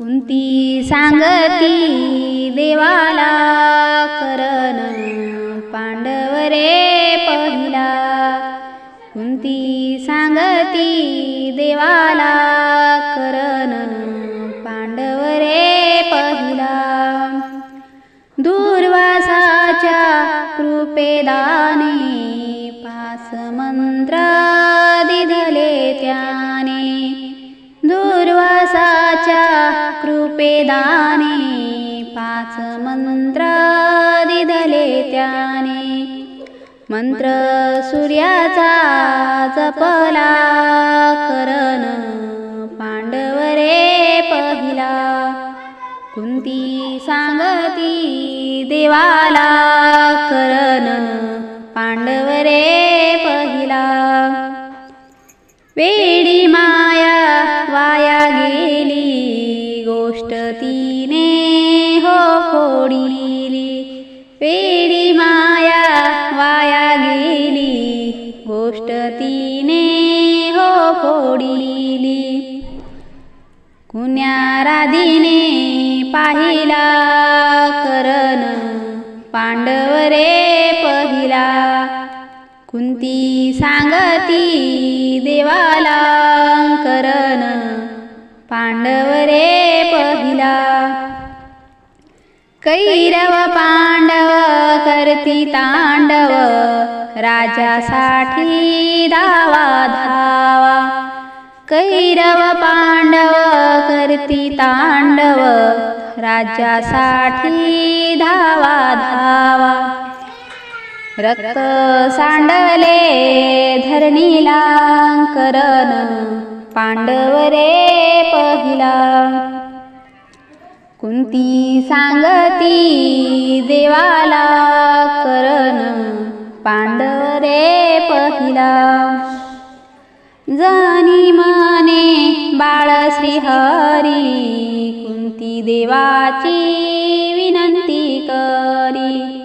कुंती सांगती देवाला करण पांडवरे पहिला. कुंती सांगती देवाला करण पांडवरे पहिला. दूर्वासाच्या कृपेदाने पेदाने पाच मंत्र दिधले त्याने. मंत्र सूर्याचा जपला करण पांडवरे पहिला. कुंती सांगती देवाला करण पांडवरे पहिला. वेडी मा वेडी माया वाया गेली गोष्ट तिने हो फोडिली. कुण्याराधीने पाहिला करण पांडवरे पहिला. कुंती सांगती देवाला करण पांडवरे पहिला. कैरव पांडव करती तांडव राजासाठी धावा धावा. कैरव पांडव करती तांडव राजासाठी धावा धावा. रक्त सांडले धरणीला करण पांडवरे पहिला. कुंती सांगती देवाला जानी माने बाळ श्रीहरी कुंती देवाची विनंती करी.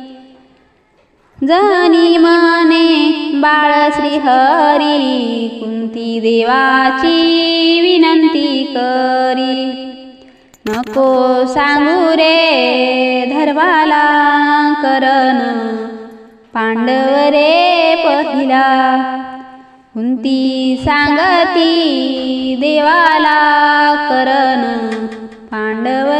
जानी माने बाळ श्रीहरी कुंती देवाची विनंती करी. नको सांगू रे धर्माला करण. पांडवरे पहिला. कुंती सांगती देवाला करण. पांडव